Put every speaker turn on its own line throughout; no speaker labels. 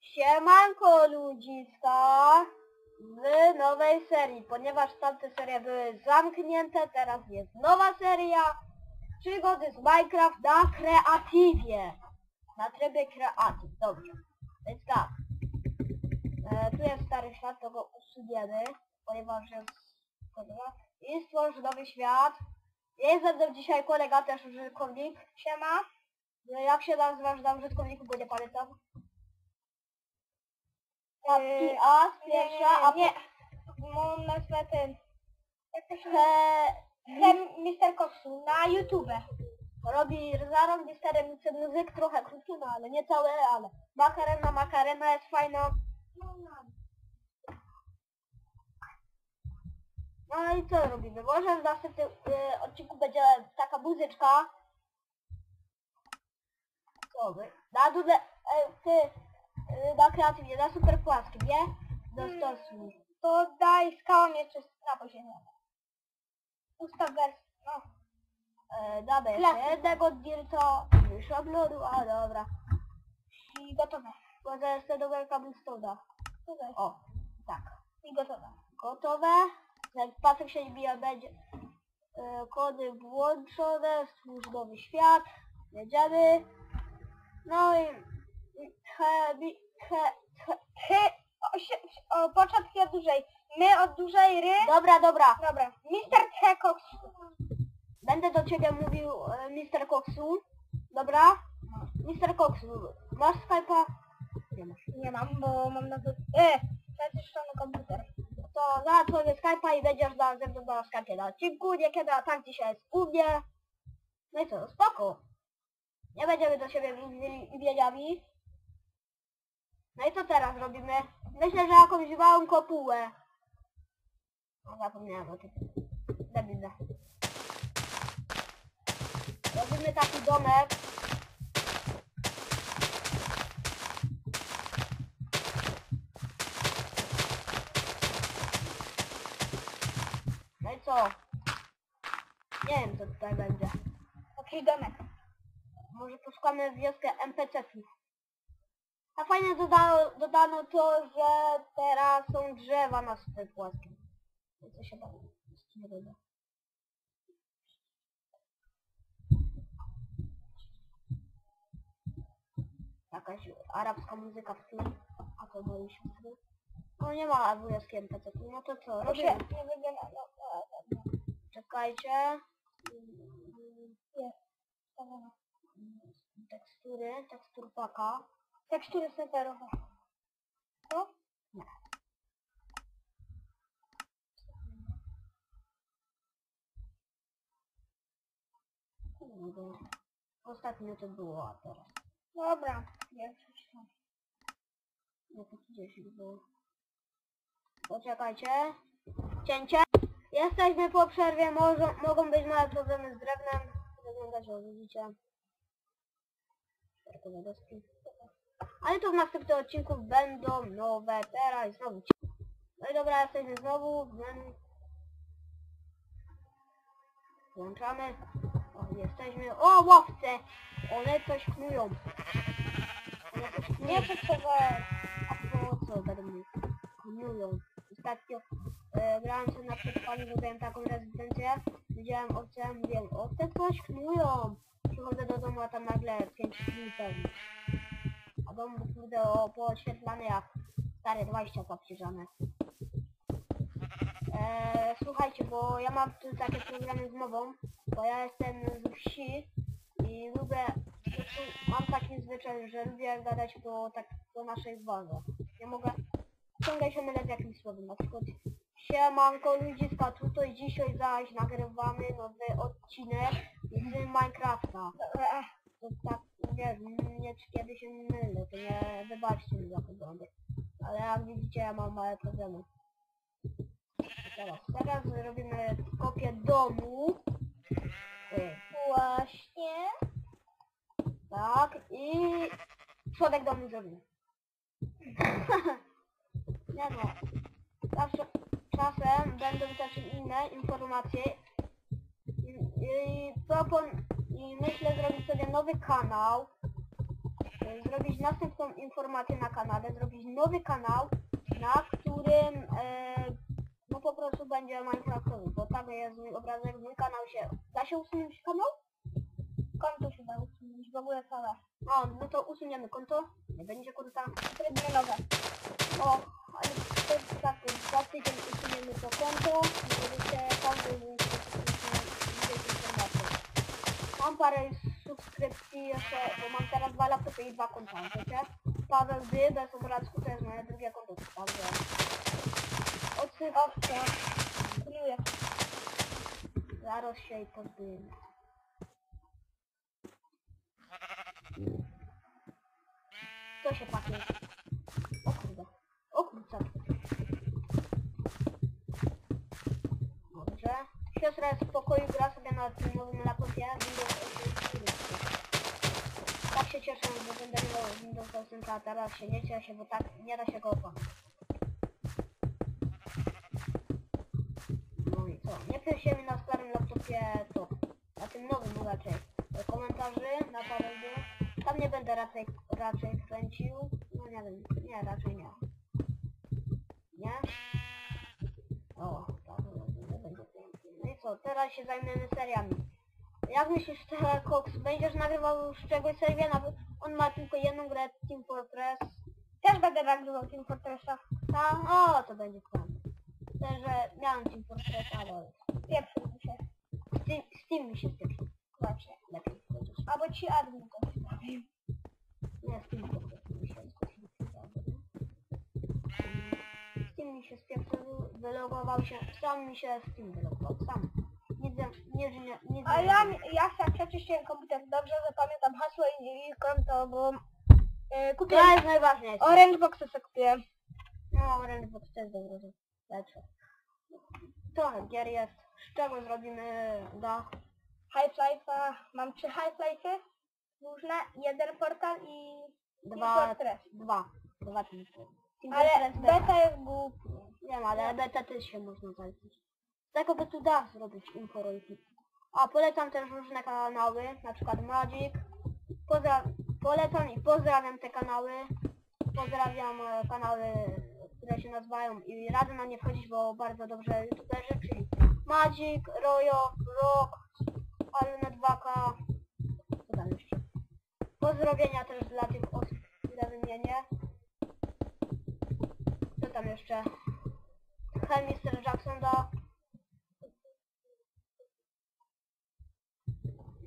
Siemanko ludziska w nowej serii, ponieważ tamte serie były zamknięte, teraz jest nowa seria przygody z Minecraft na kreatywie. Na trybie kreatyw, dobrze. Więc tak. E, tu jest stary świat, to go usuniemy, ponieważ jest. I stworz nowy świat. Jest ze mną dzisiaj kolega też użytkownik. Siema. E, Jak się nazywasz na użytkowniku, bo nie pamiętam. Yy, A, pierwsza, a
nie, Mam nazwę ten.
He,
Mr. Koksu na YouTube.
robi zarąbiste remiksy muzyk, trochę krótkie, no ale nie całe, ale makarena, makarena jest fajna. No i co robimy? Może w następnym y, odcinku będzie taka muzyczka. Co wy? Na dole, e, ty, y, na kreatywie, na super płaskim, nie? Dostosuj.
To daj skałam jeszcze na poziomie. Ustaw wersję. No.
E, damy jeszcze
Klasyk.
jednego dirta, szablonu, a dobra.
I gotowe.
Może jeszcze do cobblestone'a.
Tutaj.
O, tak.
I gotowe.
Gotowe. Jak pasek się bija, będzie e, kody włączone, nowy świat. Jedziemy. No i i he, he, he.
O, początki od dłużej. My od dłużej ry.
Dobra, dobra.
Dobra. Mr. He Koksu.
Będę do ciebie mówił e, Mr. Coxu. Dobra? Mr. Coxu, masz Skype'a? Nie masz.
Nie mam, bo mam na to... E, przeczyszczony komputer.
to załatwię Skype'a i będziesz na ze mną na Skype'ie na odcinku, niekiedy, a tak dzisiaj jest u mnie. No i co, spoko. Nie będziemy do siebie imieniami. No i co teraz robimy? Myślę, że jakąś małą kopułę. No zapomniałem o tym. Debilne. Robimy taki domek. No i co? Nie wiem co tutaj będzie.
Taki domek.
Może poszukamy wioskę NPC-ów. A fajnie dodano, dodano to, że teraz są drzewa na super płaskim. Co się tym doda? Jakaś arabska muzyka w tle. A to moje siostry. No nie ma wioski NPC, no to co?
Się
Robimy.
nie wygląda... No, no, no.
Czekajcie.
Dobra.
Tekstury, tekstur paka.
Tekstury serwerowe. Co?
Kurde. Ostatnio to było, a teraz.
Dobra. Nie, przeczytam.
No to 10 było. Poczekajcie. Cięcie. Jesteśmy po przerwie, może, mogą być małe problemy z drewnem. Wyglądać, o widzicie. Ale to w następnym odcinku będą nowe, teraz znowu. ci- No i dobra, jesteśmy znowu. Włą- Włączamy. O, jesteśmy. O, łowce! One coś knują. One coś knują.
Nie potrzebowałem.
A po co będą mi knują? Ostatnio e, grałem sobie na przetrwaniu, zrobiłem taką rezydencję, widziałem owce, mówiłem, owce coś knują. Przychodzę do domu, a tam nagle 5 dni pewnie. A dom kurde o, jak stare 20 zaprzyczane. Eee, słuchajcie, bo ja mam tu takie programy z mową, bo ja jestem z wsi i lubię, mam taki zwyczaj, że lubię gadać po, tak, po naszej zwadze. Nie mogę, ciągle się mylę z jakimś słowem, na przykład Siemanko ludziska, tutaj dzisiaj zaś nagrywamy nowy odcinek z Minecrafta.
Dobra.
To tak, wiesz, nie kiedy się mylę, to nie wybaczcie mi za błędy. Ale jak widzicie, ja mam małe problemy. Teraz, teraz robimy kopię domu. Ej,
Właśnie.
Tak, i przodek domu zrobimy. Nie no. Zawsze, czasem będą też inne informacje. I, propon, I myślę zrobić sobie nowy kanał zrobić następną informację na kanale, zrobić nowy kanał, na którym e, no po prostu będzie Minecraftowy, bo tam jest mój obrazek, mój kanał się... Da się usunąć kanał?
Konto się da usunąć, w ogóle całe.
O, no to usuniemy konto, nie będzie konta.
Trybnie nowe.
Parę subskrypcji jeszcze, bo mam teraz dwa laptopy i dwa konta, wiecie? Paweł Dy, bez obrazku, to jest moje drugie konto, także... Odsyp,
Owce. Pilnuję.
zaraz się i pozbyjemy. Co się patrzy? O kurde. O kurde. Dobrze. Siostra jest w pokoju, gra sobie na tym nowym laptopie Windows 8. się cieszę, że będę miał Windows 8, a teraz się nie cieszę, bo tak nie da się go opanować. No i co? Nie piszcie mi na starym laptopie to. Na tym nowym raczej. Komentarzy na Dy. Tam nie będę raczej, raczej kręcił. No nie wiem, nie, raczej nie. Nie? O, tak, pięknie. No i co, teraz się zajmiemy seriami. Jak myślisz, teraz Cox, będziesz nagrywał z czegoś serię? Nawet on ma tylko jedną grę Team Fortress.
Też będę nagrywał Team Fortressa.
A, o, to będzie plan. Też, że miałem Team Fortress, ale
Pierwszy mi się.
Steam, Steam mi się spieprzył.
Właśnie.
Lepiej powiedzieć.
Albo ci admin to.
Nie, Steam po prostu mi się spieprzył. Steam mi się spieprzył, wylogował się, sam mi się Steam wylogował, sam. Nie, nie, nie,
A ja, ja jak przeczyściłem komputer dobrze, zapamiętam hasło i, i konto, bo yy,
To
kupiłem
jest najważniejsze.
Orange Boxa sobie kupiłem.
No, Orange Box też dobrze, lepsze. Trochę gier jest. Z czego zrobimy da?
Half-Life'a, mam trzy Half-Life'y różne, jeden portal i Team
Dwa,
Fortress.
dwa, dwa. Team
Ale
beta.
beta jest głupi.
Wiem, ale beta też się można zaliczyć. Tego by tu da zrobić inforolki. A polecam też różne kanały, na przykład Magic. Pozdraw polecam i pozdrawiam te kanały. Pozdrawiam e, kanały, które się nazywają i radzę na nie wchodzić, bo bardzo dobrze youtuberzy, czyli Magic, Royo, Rock, 2K, co tam jeszcze. Pozdrowienia też dla tych osób, które wymienię. Co tam jeszcze? Hej, Mr. Jackson da.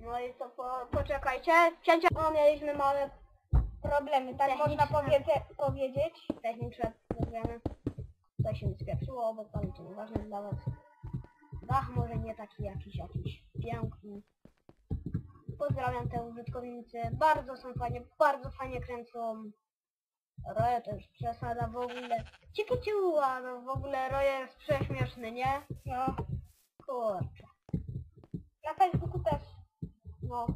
No i co, po, poczekajcie. Cięcia. No, mieliśmy małe
Problemy, tak
Techniczne.
można powiedze, powiedzieć.
techniczne problemy. To się spieprzyło, obok ale to nieważne dla was. Dach może nie taki jakiś, jakiś piękny. Pozdrawiam te użytkownicy. Bardzo są fajnie, bardzo fajnie kręcą. Roje to już przesada w ogóle. Ciku ciu, a no w ogóle Roje jest prześmieszny, nie?
No.
Kurczę.
Na Facebooku też.
No.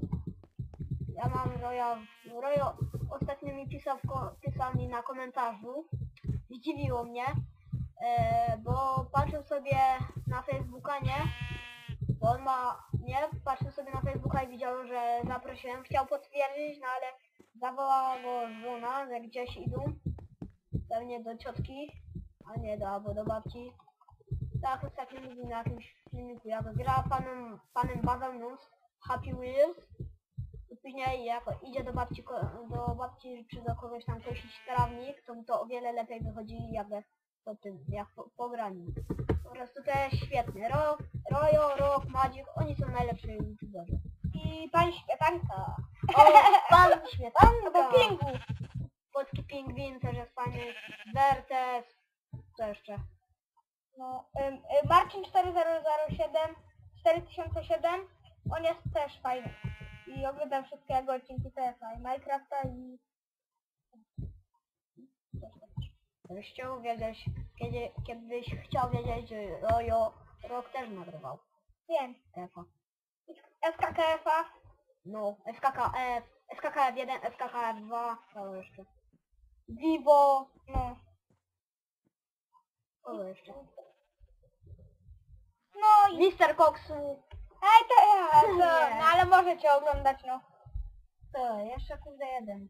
Ja mam Roja. Rojo ostatnio mi pisał, ko- na komentarzu. Zdziwiło mnie, e, bo patrzył sobie na Facebooka, nie? Bo on ma, nie? Patrzył sobie na Facebooka i widział, że zaprosiłem. Chciał potwierdzić, no ale zawołała go żona, że gdzieś idą. Pewnie do ciotki, a nie do, albo do babci. Tak, ostatnio mówił na jakimś filmiku, jak gra panem, panem Bawełnus, Happy Wheels. I później jak idzie do babci, ko- do babci czy do kogoś tam kosić trawnik, to mu to o wiele lepiej wychodzi jak po tym, jak po, po graniu. Po prostu to jest świetne. Ro, Rojo, Rock, Magic, oni są najlepsi youtuberzy.
I pan Śmietanka.
O, pan
Albo
Śmietanka!
Pingu.
Polski Pingwin też jest fajny. Vertes, co jeszcze?
No, ym, y, Marcin 4007, 4007, on jest też fajny. I oglądam wszystkie jego odcinki TFA i Minecrafta i...
Gdybyś chciał wiedzieć, kiedy, kiedyś chciał wiedzieć, że Rojo Rock też nagrywał.
Wiem.
Tefa.
SKKF-a,
No, SKKF, SKKF1, SKKF2, co jeszcze? Vivo,
no.
co jeszcze?
No i...
Mister Coxu,
Ej, to ja, to, no ale możecie oglądać, no.
To, jeszcze kurde jeden.